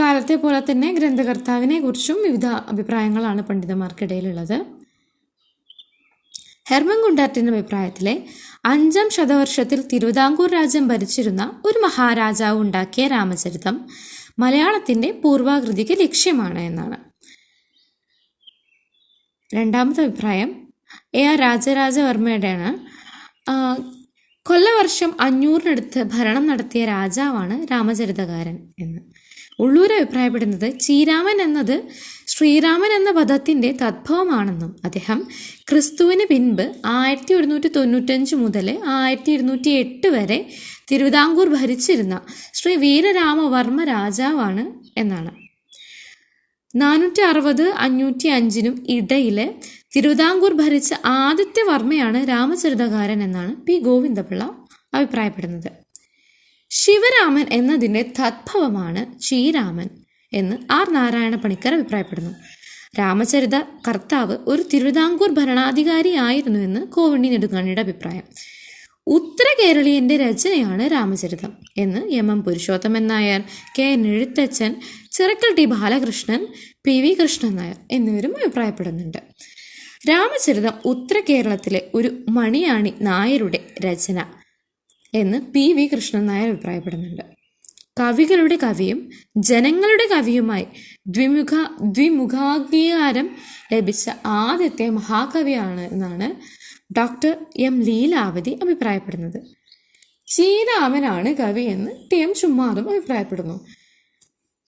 കാലത്തെ പോലെ തന്നെ ഗ്രന്ഥകർത്താവിനെ കുറിച്ചും വിവിധ അഭിപ്രായങ്ങളാണ് പണ്ഡിതന്മാർക്കിടയിലുള്ളത്. ഹെർമൻ ഗുണ്ടാറ്റിന്റെ അഭിപ്രായത്തിലെ അഞ്ചാം ശതവർഷത്തിൽ തിരുവിതാംകൂർ രാജ്യം ഭരിച്ചിരുന്ന ഒരു മഹാരാജാവ് ഉണ്ടാക്കിയ രാമചരിതം മലയാളത്തിന്റെ പൂർവാകൃതിക്ക് ലക്ഷ്യമാണ് എന്നാണ്. രണ്ടാമത്തെ അഭിപ്രായം എ ആർ രാജരാജവർമ്മയുടെയാണ്. കൊല്ലവർഷം അഞ്ഞൂറിനടുത്ത് ഭരണം നടത്തിയ രാജാവാണ് രാമചരിതകാരൻ എന്ന്. ഉള്ളൂർ അഭിപ്രായപ്പെടുന്നത് ചീരാമൻ എന്നത് ശ്രീരാമൻ എന്ന പദത്തിന്റെ തദ്ഭവമാണെന്നും അദ്ദേഹം ക്രിസ്തുവിന് പിൻപ് ആയിരത്തി ഒരുന്നൂറ്റി തൊണ്ണൂറ്റഞ്ച് മുതൽ ആയിരത്തി ഇരുന്നൂറ്റി എട്ട് വരെ തിരുവിതാംകൂർ ഭരിച്ചിരുന്ന ശ്രീ വീരരാമവർമ്മ രാജാവാണ് എന്നാണ്. നാനൂറ്റി അറുപത് അഞ്ഞൂറ്റി അഞ്ചിനും ഇടയിൽ തിരുവിതാംകൂർ ഭരിച്ച ആദ്യത്തെ വർമ്മയാണ് രാമചരിതകാരൻ എന്നാണ് പി ഗോവിന്ദപിള്ള അഭിപ്രായപ്പെടുന്നത്. ശിവരാമൻ എന്നതിന്റെ തദ്ഭവമാണ് ശ്രീരാമൻ എന്ന് ആർ നാരായണ പണിക്കർ അഭിപ്രായപ്പെടുന്നു. രാമചരിത കർത്താവ് ഒരു തിരുവിതാംകൂർ ഭരണാധികാരിയായിരുന്നു എന്ന് കോവിണി നെടുങ്ങാണിയുടെ അഭിപ്രായം. ഉത്തര കേരളീയന്റെ രചനയാണ് രാമചരിതം എന്ന് M M Purushothaman Nair K N Ezhuthachan Chirakkal T Balakrishnan P V Krishnan Nair എന്നിവരും അഭിപ്രായപ്പെടുന്നുണ്ട്. രാമചരിതം ഉത്തര കേരളത്തിലെ ഒരു മണിയാണി നായരുടെ രചന എന്ന് പി വി കൃഷ്ണൻ നായർ അഭിപ്രായപ്പെടുന്നുണ്ട്. കവികളുടെ കവിയും ജനങ്ങളുടെ കവിയുമായി ദ്വിമുഖ ദ്വിമുഖാംഗീകാരം ലഭിച്ച ആദ്യത്തെ മഹാകവിയാണ് എന്നാണ് ഡോക്ടർ എം ലീലാവതി അഭിപ്രായപ്പെടുന്നത്. ചീതാമനാണ് കവി എന്ന് ടി എം ചുമ്മാറും അഭിപ്രായപ്പെടുന്നു.